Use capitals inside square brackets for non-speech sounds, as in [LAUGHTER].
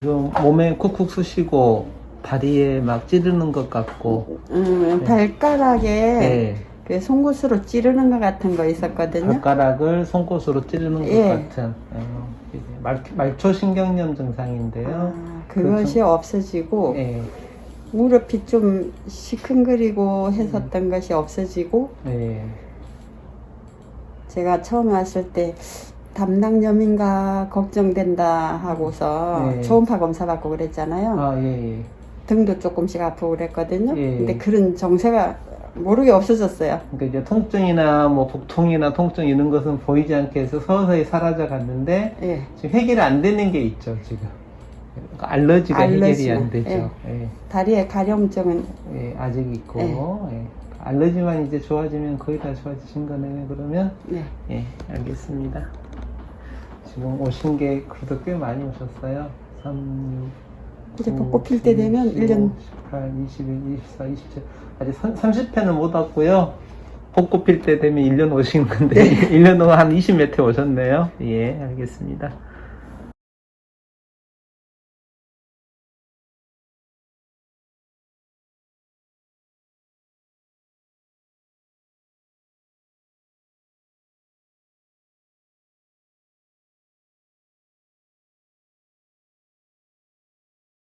지금 몸에 쿡쿡 쑤시고 다리에 막 찌르는 것 같고 음, 발가락에 네. 그 송곳으로 찌르는 것 같은 거 있었거든요. 발가락을 송곳으로 찌르는 것 예. 같은 어, 이제 말, 말초신경염 증상인데요. 아, 그것이 없어지고 예, 무릎이 좀 시큰거리고 했었던 것이 없어지고 예, 제가 처음 왔을 때 담낭염인가 걱정된다 하고서 네. 초음파 검사 받고 그랬잖아요. 아, 예, 예. 등도 조금씩 아프고 그랬거든요. 예. 근데 그런 정세가 모르게 없어졌어요. 그러니까 이제 통증이나 뭐 복통이나 통증 이런 것은 보이지 않게 해서 서서히 사라져 갔는데 예. 지금 해결이 안 되는 게 있죠, 지금. 그러니까 알러지가 해결이 안 되죠. 예. 다리에 가려움증은 예, 아직 있고, 네. 예. 알러지만 이제 좋아지면 거의 다 좋아지신 거네요, 그러면? 네. 예, 알겠습니다. 지금 오신 게 그래도 꽤 많이 오셨어요. 3, 6, 이제 벚꽃 필 때 되면 1년 18, 21, 24, 27. 아직 30회는 못 왔고요. 벚꽃 필 때 되면 1년 오신 건데, [LAUGHS] 1년 후한 20몇 회 오셨네요. 예, 알겠습니다.